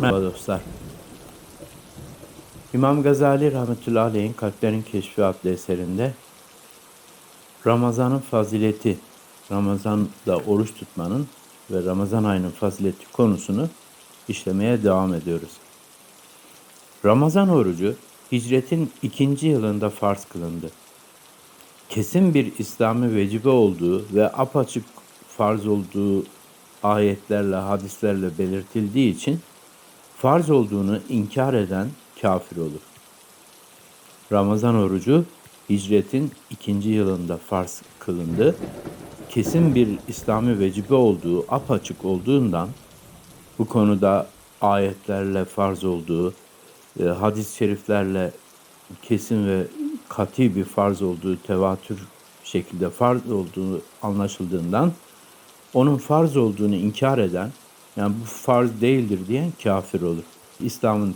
Merhaba dostlar. İmam Gazali rahmetullahi aleyhin Kalplerin Keşfi adlı eserinde Ramazan'ın fazileti, Ramazan'da oruç tutmanın ve Ramazan ayının fazileti konusunu işlemeye devam ediyoruz. Ramazan orucu hicretin ikinci yılında farz kılındı. Kesin bir İslami vecibe olduğu ve apaçık farz olduğu ayetlerle, hadislerle belirtildiği için farz olduğunu inkar eden kafir olur. Ramazan orucu hicretin ikinci yılında farz kılındı. Kesin bir İslami vecibe olduğu apaçık olduğundan bu konuda ayetlerle farz olduğu, e, hadis-i şeriflerle kesin ve kati bir farz olduğu, tevatür şekilde farz olduğu anlaşıldığından onun farz olduğunu inkar eden, yani bu farz değildir diyen kafir olur. İslam'ın